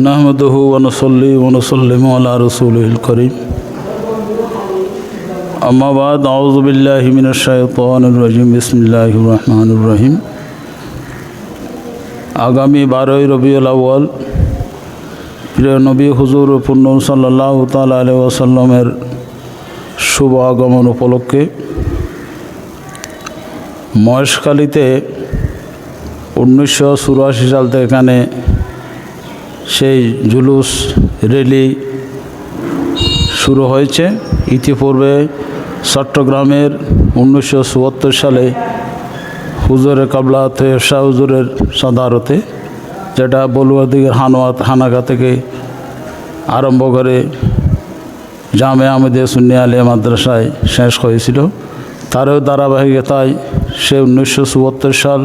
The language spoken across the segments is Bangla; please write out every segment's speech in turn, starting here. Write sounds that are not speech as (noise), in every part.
نحمده ونصلي ونسلم على رسوله الكريم أما بعد أعوذ بالله من الشيطان الرجيم بسم الله الرحمن الرحيم আগামী বারোই রবিউল আউ্য়াল প্রিয় নবী হুজুর পূর্ণ সাল্লাহ তালা আলি ওয়াসাল্লামের শুভ আগমন উপলক্ষে মহেশখালীতে উনিশশো চুরাশি সাল থেকে এখানে সেই জুলুস র্যালি শুরু হয়েছে। ইতিপূর্বে চট্টগ্রামের উনিশশো চুয়াত্তর সালে হুজুরের কাবলাতে শাহ হুজুরের সাদারতে, যেটা বলুয়া দিকের হানোয়াত হানাগা থেকে আরম্ভ করে জামে আহমেদে সুন্নি আলিয়া মাদ্রাসায় শেষ হয়েছিল। তারও ধারাবাহিকতায় সে উনিশশো চুয়াত্তর সাল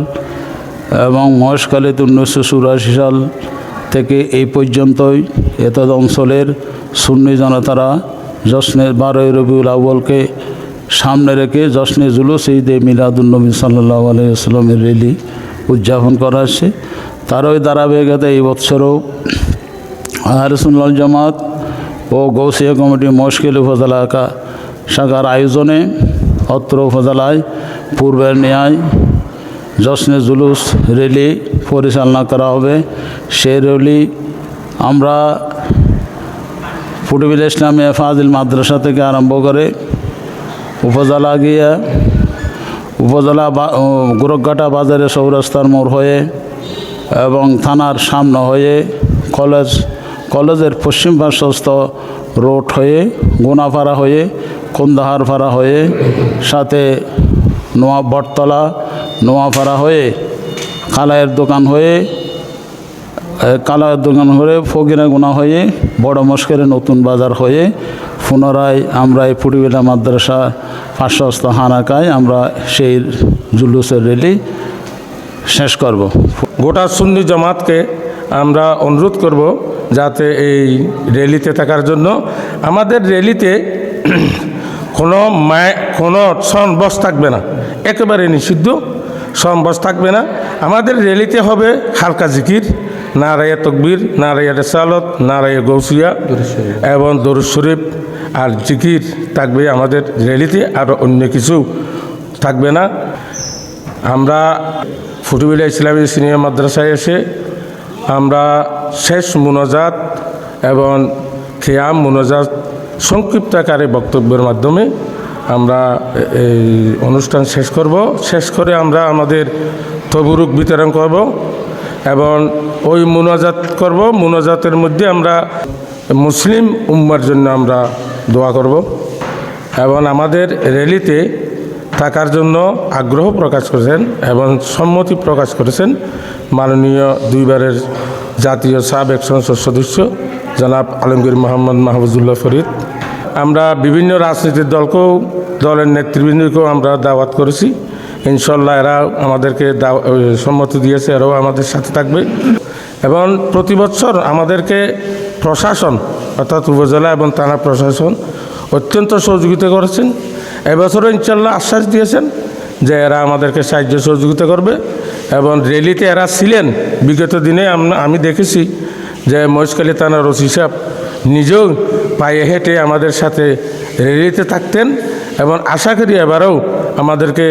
এবং মহেশকালীতে উনিশশো চুরাশি সাল থেকে এই পর্যন্তই এতদ অঞ্চলের সুন্নি জনতারা জশ্নের বারোই রবিউল আউ্বলকে সামনে রেখে জশ্নে জুলুস ঈদে মিলাদুলনবী সাল্লাহ আলাইসলামের র্যালি উদযাপন করা হচ্ছে। তারই ধারাবাহিকতা এই বৎসরও আহরসুল্লাল জামাত ও গৌসিয়া কমিটি মশকিল উপজেলা শাখার আয়োজনে অত্র উপজেলায় পূর্বের ন্যায় জশ্নে জুলুস র্যালি পরিচালনা করা হবে। সেই র্যালি আমরা ফুটবিল ইসলামী ফাজিল মাদ্রাসা থেকে আরম্ভ করে উপজেলা গিয়ে উপজেলা গোরখঘাটা বাজারে চৌরাস্তার মোড় হয়ে এবং থানার সামনে হয়ে কলেজ কলেজের পশ্চিম পার্শ্বস্থ রোড হয়ে গোনাপাড়া হয়ে কন্দাহারপাড়া হয়ে সাথে নোয়া বটতলা নোয়াপাড়া হয়ে কালায়ের দোকান হয়ে কালায়ের দোকান হয়ে ফকিরা গোনা হয়ে, বড় মস্কের নতুন বাজার হয়ে, পুনরায় আমরা এই পুটিবেলা মাদ্রাসা পার্শ্বস্থ হানাকায় আমরা সেই জুলুসের র্যালি শেষ করব। গোটা সুন্নি জামাতকে আমরা অনুরোধ করব যাতে এই র্যালিতে থাকার জন্য। আমাদের র্যালিতে (clears throat) কোনো মায়, কোনো সনবস থাকবে না। একেবারে নিষিদ্ধ। সনবস থাকবে না। আমাদের র্যালিতে হবে হালকা জিকির, নারায়া তকবির, নারায়া রেসালত, নারায়া গৌসিয়া এবং দরুদ শরীফ। আর জিকির থাকবে আমাদের র্যালিতে আর অন্য কিছু থাকবে না। আমরা ফুটবিলা ইসলামী সিনিয়র মাদ্রাসায় এসে আমরা শেষ মুনাজাত এবং খেয়াম মুনাজাত সংক্ষিপ্ত আকারে বক্তব্যের মাধ্যমে আমরা এই অনুষ্ঠান শেষ করব। শেষ করে আমরা আমাদের তবুরুক বিতরণ করব এবং ওই মুনাজাত করব। মুনাজাতের মধ্যে আমরা মুসলিম উম্মার জন্য আমরা দোয়া করব এবং আমাদের র্যালিতে থাকার জন্য আগ্রহ প্রকাশ করেছেন এবং সম্মতি প্রকাশ করেছেন মাননীয় দুইবারের জাতীয় সাবেক সংসদ সদস্য জনাব আলমগীর মোহাম্মদ মাহবুজুল্লাহ ফরিদ। আমরা বিভিন্ন রাজনৈতিক দলকেও দলের নেতৃবৃন্দকেও আমরা দাওয়াত করেছি। ইনশাল্লাহ এরা আমাদেরকে সম্মতি দিয়েছে, এরাও আমাদের সাথে থাকবে। এবং প্রতি বছর আমাদেরকে প্রশাসন, অর্থাৎ উপজেলা এবং থানা প্রশাসন অত্যন্ত সহযোগিতা করেছেন। এবছরও ইনশাল্লাহ আশ্বাস দিয়েছেন যে এরা আমাদেরকে সাহায্য সহযোগিতা করবে এবং র্যালিতে এরা ছিলেন। বিগত দিনে আমি দেখেছি যে মহেশখালী থানার ওসি সাহেব নিজেও পায়ে হেঁটে আমাদের সাথে র্যালিতে থাকতেন। এবং আশা করি এবারেও আমাদেরকে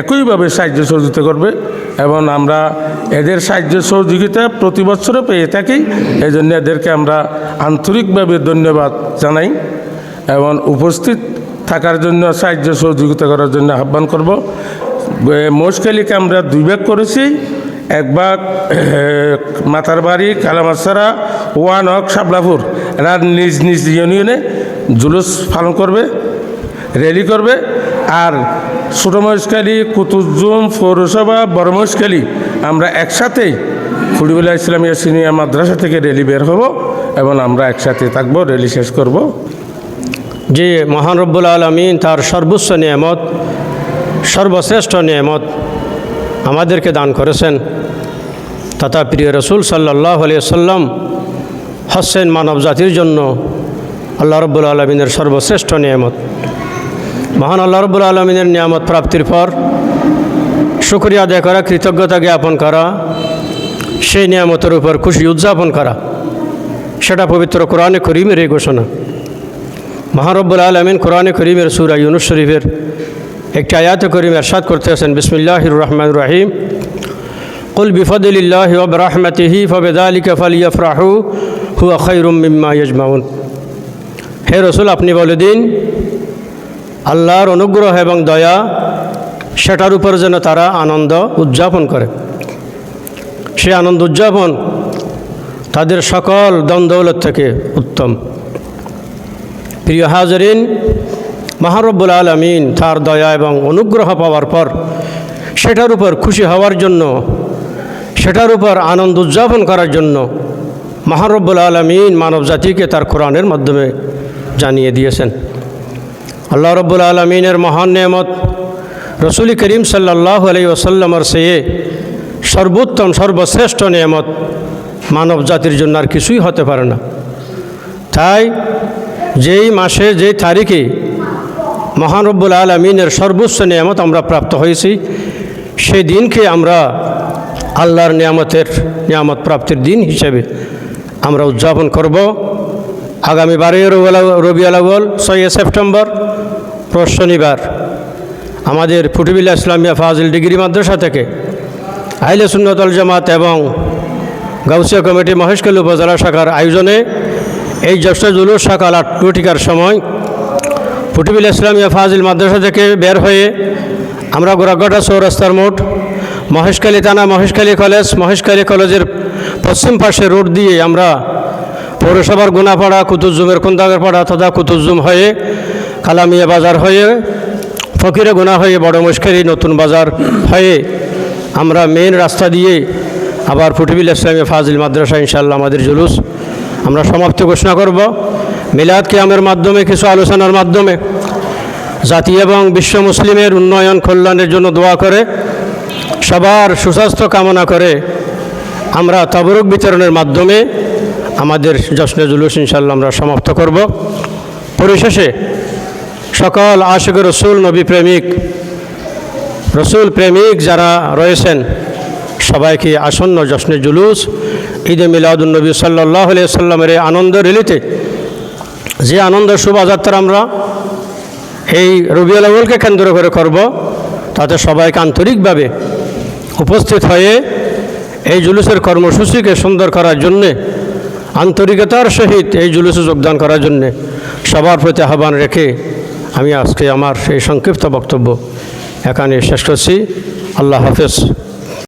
একইভাবে সাহায্য সহযোগিতা করবে এবং আমরা এদের সাহায্য সহযোগিতা প্রতি বছরও পেয়ে থাকি। এই জন্য এদেরকে আমরা আন্তরিকভাবে ধন্যবাদ জানাই এবং উপস্থিত থাকার জন্য, সাহায্য সহযোগিতা করার জন্য আহ্বান করব। মোষখালীকে আমরা দুই ভাগ করেছি। এক ভাগ মাতার বাড়ি কালামাসারা ওয়ান হক শাবলাপুর এরা নিজ নিজ ইউনিয়নে জুলুস পালন করবে। র্যালি করবে। আর ছোটো মহেশখালী কুতুজুম পৌরসভা, বড় মহেশখালী আমরা একসাথেই ফুটবলা ইসলামিয়া সিনিয়র মাদ্রাসা থেকে র্যালি বের হব এবং আমরা একসাথে থাকব র্যালি শেষ করব। যে মহান রব্বুল আলমিন তার সর্বোচ্চ নিয়ামত, সর্বশ্রেষ্ঠ নিয়ামত আমাদেরকে দান করেছেন। তথা প্রিয় রসুল সাল্লাহ সাল্লাম হচ্ছেন মানব জাতির জন্য আল্লাহ রব্বুল আলমিনের সর্বশ্রেষ্ঠ নিয়ামত। মহান আল্লাহ রব্বুল আলমিনের নিয়ামত প্রাপ্তির পর শুক্রিয়া আদায় করা, কৃতজ্ঞতা জ্ঞাপন করা, সেই নিয়ামতের উপর খুশি উদযাপন করা, সেটা পবিত্র কোরআনে করিমের এই ঘোষণা। মহারব্বুল আলমিন কোরআনে করিমের সুরা ইউনুস শরীফের একটি আয়াত করিম এরশাদ করতেছেন বিসমিল্লাহির রহমান রাহিম। কুল বিফদিল্লাহ ওবরাহমতিহি ফবেদালিক ফালিয়াফরাহু, হুয়া খৈরুম মিম্মা ইজমাউন হে রসুল, আপনি বলে দিন আল্লাহর অনুগ্রহ এবং দয়া সেটার উপর যেন তারা আনন্দ উদযাপন করে। সে আনন্দ উদযাপন তাদের সকল দ্বন্দ্বলত থেকে উত্তম। প্রিয় হাজরিন, মহারব্বুল আলমিন তার দয়া এবং অনুগ্রহ পাওয়ার পর সেটার উপর খুশি হওয়ার জন্য, সেটার উপর আনন্দ উদযাপন করার জন্য মহারব্বুল আলমিন মানব জাতিকে তার কোরআনের মাধ্যমে জানিয়ে দিয়েছেন। আল্লাহ রব্বুল আলমিনের মহান নেমত রসুল করিম সাল্লাহ আলি ওসাল্লামর সেয়ে সর্বোত্তম, সর্বশ্রেষ্ঠ নিয়ামত মানব জাতির জন্য আর কিছুই হতে পারে না। তাই যেই মাসে, যেই তারিখে মহানব্বুল আলমিনের সর্বোচ্চ নিয়ামত আমরা প্রাপ্ত হয়েছি, সেই দিনকে আমরা আল্লাহর নিয়ামতের, নিয়ামত প্রাপ্তির দিন হিসেবে আমরা উদযাপন করব। আগামী বারোই রবি আলাগল ছয় সেপ্টেম্বর শনিবার আমাদের ফুটবিল্লা ইসলামিয়া ফাজিল ডিগ্রি মাদ্রাসা থেকে আইলে সুন্নতল জামাত এবং গাউসিয়া কমিটি মহেশকালী উপজেলা শাখার আয়োজনে এই জ্যেষ্ঠ জুলুস সকাল আট সময় ফুটবিল ইসলামিয়া ফাজিল মাদ্রাসা থেকে বের হয়ে আমরা গোরাগটা চৌরাস্তার মোট মহেশখালী থানা মহেশখালী কলেজ, মহেশখালী কলেজের পশ্চিম পাশে রোড দিয়ে আমরা পৌরসভার গুনাপাড়া কুতুজুমের কুন্দাগরপাড়া তথা কুতুজুম হয়ে কালামিয়া বাজার হয়ে, ফকিরে গুনা হয়ে, বড় মুশকারি নতুন বাজার হয়ে আমরা মেন রাস্তা দিয়ে আবার ফুটবিল ইসলামী ফাজিল মাদ্রাসা ইনশাল্লাহ আমাদের জুলুস আমরা সমাপ্তি ঘোষণা করব। মিলাদ কিয়ামের মাধ্যমে, কিছু আলোচনার মাধ্যমে জাতি এবং বিশ্ব মুসলিমের উন্নয়ন কল্যাণের জন্য দোয়া করে, সবার সুস্বাস্থ্য কামনা করে আমরা তবরক বিতরণের মাধ্যমে আমাদের জশ্নে জুলুস ইনশাল্লাহ আমরা সমাপ্ত করব। পরিশেষে সকল আশিক রসুল, নবী প্রেমিক, রসুল প্রেমিক যারা রয়েছেন, সবাইকে আসন্ন জশ্নে জুলুস, ঈদে মিলাদুলনবী সাল্লাহ সাল্লামের আনন্দ রিলিতে, যে আনন্দ শোভাযাত্রা আমরা এই রবিউল আউ্বলকে কেন্দ্র করে করব, তাতে সবাইকে আন্তরিকভাবে উপস্থিত হয়ে এই জুলুসের কর্মসূচিকে সুন্দর করার জন্যে, আন্তরিকতার সহিত এই জুলুসে যোগদান করার জন্যে সবার প্রতি আহ্বান রেখে আমি আজকে আমার এই সংক্ষিপ্ত বক্তব্য এখানে শেষ করছি। আল্লাহ হাফেজ।